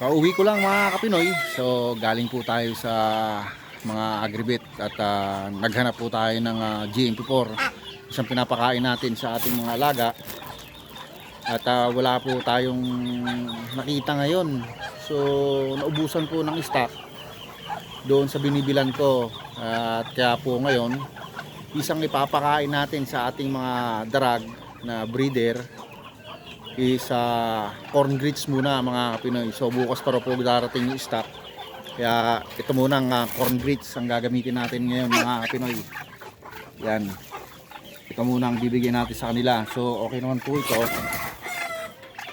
Kauwi ko lang mga kapinoy. So galing po tayo sa mga agribit at ah, naghanap po tayo ng ah, GMP4. Isang pinapakain natin sa ating mga alaga. At ah, wala po tayong nakita ngayon. So naubusan po ng stock doon sa binibilan ko. At kaya po ngayon, isang ipapakain natin sa ating mga darag na breeder is ah, corn grits muna mga Pinoy. So bukas para po darating yung stock. Kaya ito muna ang ah, corn grits ang gagamitin natin ngayon mga Pinoy. Yan. Ito muna ang bibigyan natin sa kanila. So okay naman po ito.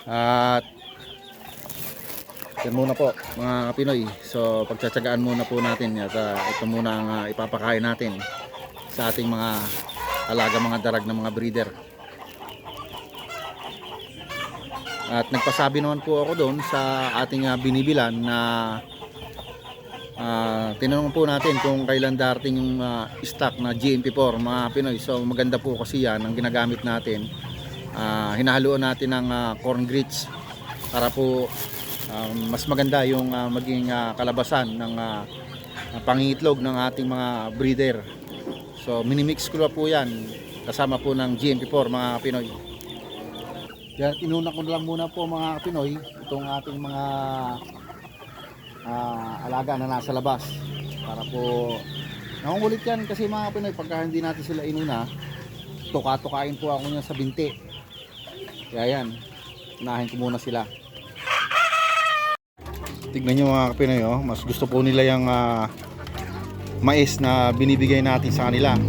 At yan muna po mga Pinoy. So pagtsatsagaan muna po natin at ah, ito muna ang ah, ipapakain natin sa ating mga alaga mga darag ng mga breeder. At nagpasabi naman po ako doon sa ating ah, binibilan na ah, tinanong po natin kung kailan darating yung ah, stock na GMP4 mga Pinoy. So maganda po kasi yan ang ginagamit natin. Ah, hinahaluan natin ng ah, corn grits para po ah, mas maganda yung ah, maging ah, kalabasan ng ah, pangingitlog ng ating mga breeder. So minimix ko po yan kasama po ng GMP4 mga Pinoy. Kaya inuna ko na lang muna po mga Pinoy itong ating mga ah, alaga na nasa labas. Para po nangungulit yan kasi mga Pinoy pagka hindi natin sila inuna tuka-tukain po ako niya sa binti. Kaya yan unahin ko muna sila. Tignan nyo mga Pinoy oh, mas gusto po nila yung ah, mais na binibigay natin sa kanila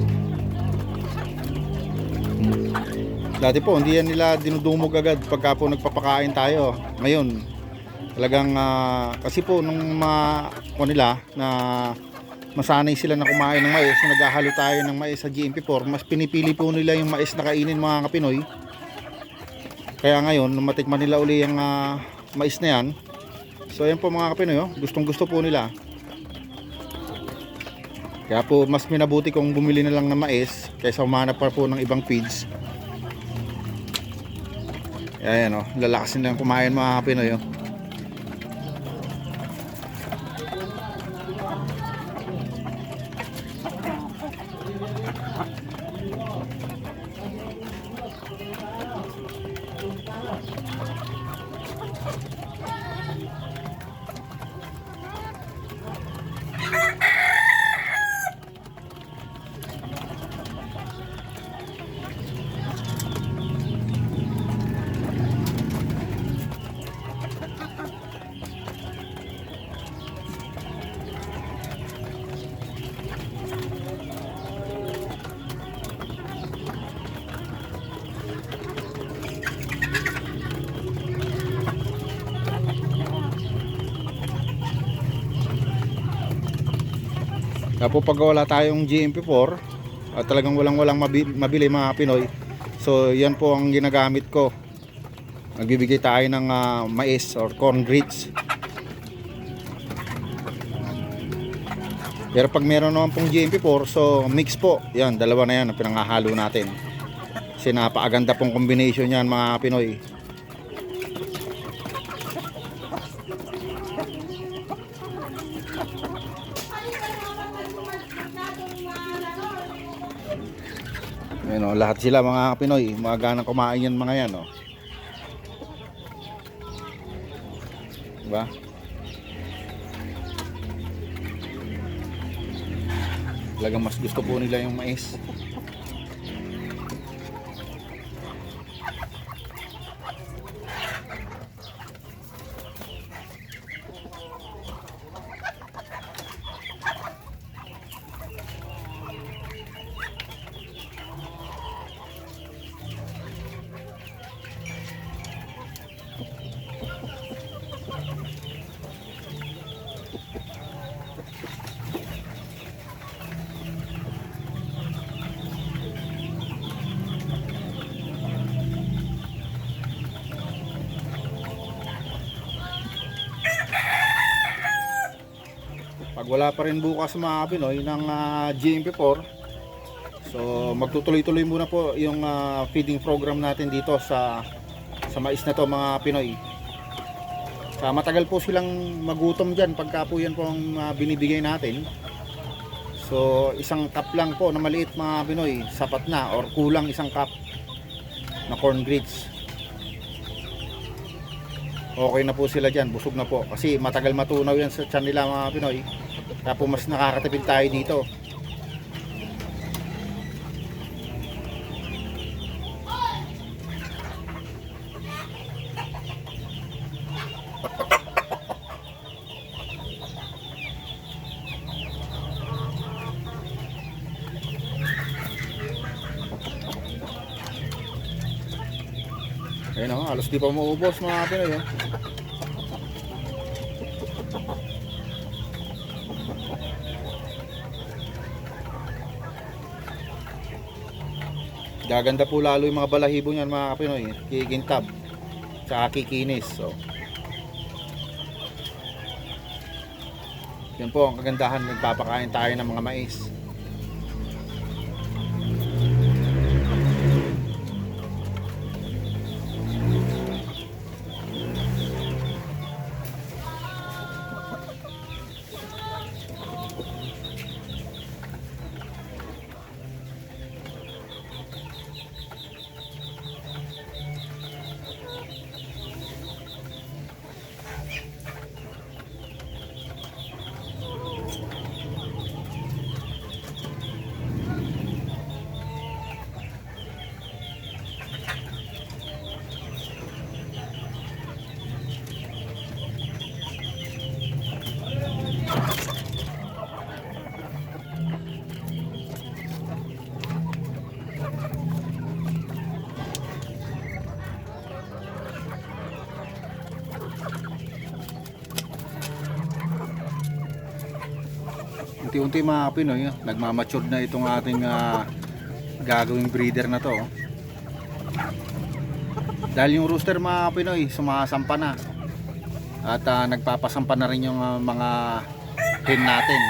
Dati po, hindi yan nila dinudumog agad pagka po nagpapakain tayo. Ngayon, talagang ah, kasi po nung mga ko nila na masanay sila na kumain ng mais, na naghahalo tayo ng mais sa GMP4, mas pinipili po nila yung mais na kainin mga kapinoy. Kaya ngayon, nung matikman nila uli yung ah, mais na yan, so yan po mga kapinoy, oh, gustong gusto po nila. Kaya po, mas minabuti kung bumili na lang ng mais kaysa umanap pa po ng ibang feeds. Ayan o, lalakasin lang kumain mga Pinoy oh. Po pag wala tayong GMP4 at talagang walang walang mabili, mabili mga Pinoy so yan po ang ginagamit ko. Nagbibigay tayo ng ah, mais or corn grits pero pag meron naman pong GMP4 so mix po. Yan dalawa na yan ang pinangahalo natin. Kasi napakaganda pong combination yan mga Pinoy Ayan o, lahat sila mga Pinoy, mga ganang kumain yan mga yan o. Diba? Talagang mas gusto po nila yung mais. Wala pa rin bukas mga Pinoy ng ah, GMP4, so magtutuloy-tuloy muna po yung ah, feeding program natin dito sa sa mais na to mga Pinoy. Kaya matagal po silang magutom dyan pagka po yan po ang ah, binibigay natin. So, isang cup lang po na maliit mga Pinoy, sapat na or kulang isang cup na corn grits. Okay na po sila dyan, busog na po. Kasi matagal matunaw yan sa tiyan nila mga Pinoy. Po mas nakakatipid tayo dito. Ayun o, halos di pa maubos mga Pinoy. Oh. Gaganda po lalo yung mga balahibo niyan mga Pinoy. Kikintab. Tsaka kikinis. So. Yan po ang kagandahan. Nagpapakain tayo ng mga mais. Unti-unti mga Pinoy, oh, nagmamature na itong ating ah, gagawing breeder na to. oh. Dahil yung rooster mga Pinoy, sumasampa na. At ah, nagpapasampa na rin yung ah, mga hen natin.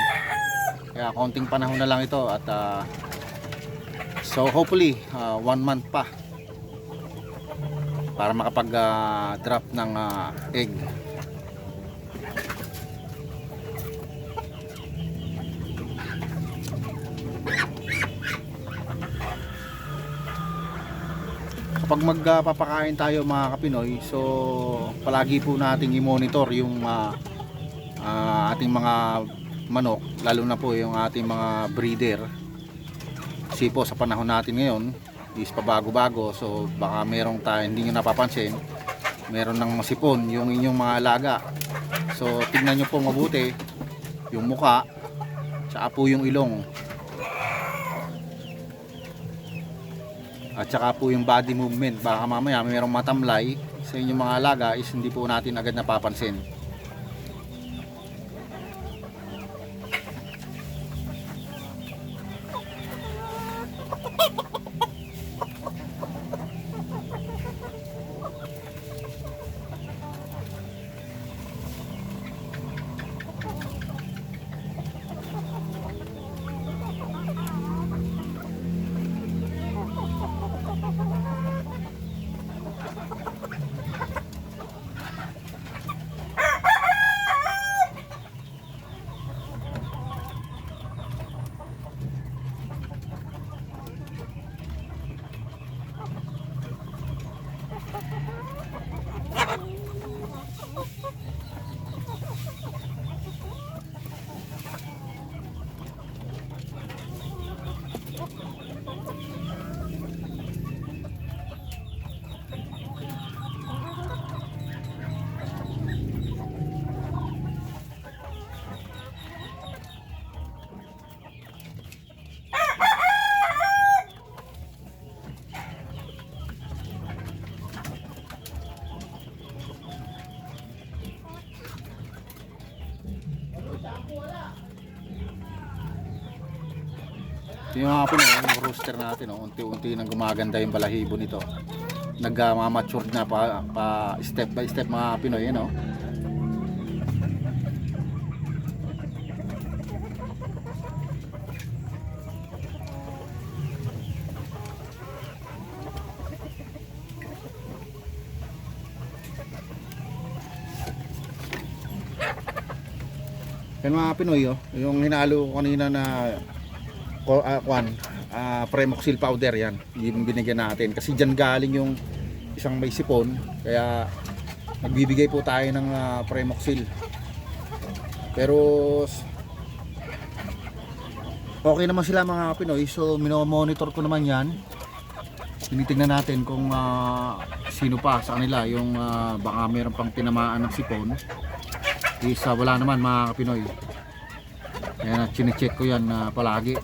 Kaya konting panahon na lang ito at ah, so hopefully ah, one month pa para makapag ah, drop ng ah, egg. Kapag magpapakain tayo mga kapinoy so palagi po nating i-monitor yung ah, ah, ating mga manok lalo na po yung ating mga breeder. Kasi po sa panahon natin ngayon is pabago-bago so baka merong tayo hindi nyo napapansin meron ng sipon yung inyong mga alaga. So tingnan nyo po mabuti yung muka tsaka po yung ilong At saka po yung body movement. Baka mamaya mayroong matamlay sa inyong mga alaga is hindi po natin agad napapansin. Yung mga po yung rooster natin, oh, unti-unti nang gumaganda yung balahibo nito. Nagmamature na pa, pa step by step mga Pinoy, ano? Yan mga Pinoy, oh, yung hinalo ko kanina na ah, kwan, ah, Premoxil powder yan. Yung binigyan natin. Kasi dyan galing yung isang may sipon. Kaya nagbibigay po tayo ng ah, Premoxil. Pero okay naman sila mga Pinoy. So minomonitor ko naman yan. Tinitingnan natin kung ah, sino pa sa kanila yung ah, baka meron pang tinamaan ng sipon. Is ah, wala naman mga Pinoy. Kaya chinecheck ko yan na palagi.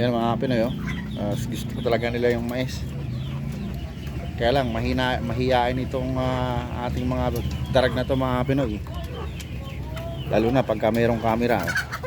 Yan mga Pinoy oh. Ah, gusto ko talaga nila yung mais. Kaya lang mahina mahiyain itong ah, ating mga darag na to mga Pinoy. Lalo na pagka mayroong camera. oh.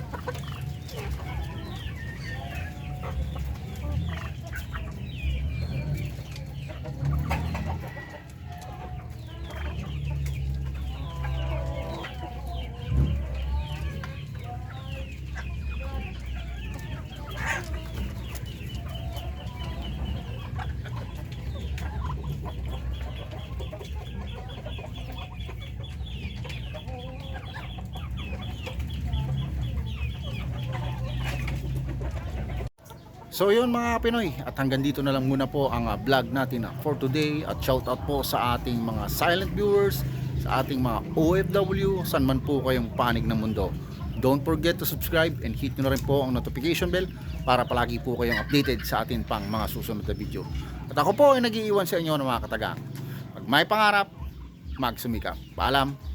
So yun mga Pinoy at hanggang dito na lang muna po ang ah, vlog natin ah, for today at shout out po sa ating mga silent viewers, sa ating mga OFW, saan man po kayong panig ng mundo. Don't forget to subscribe and hit nyo na rin po ang notification bell para palagi po kayong updated sa atin pang mga susunod na video. At ako po ay nagiiwan sa inyo ng mga katagang. Pag may pangarap, magsumikap. Paalam!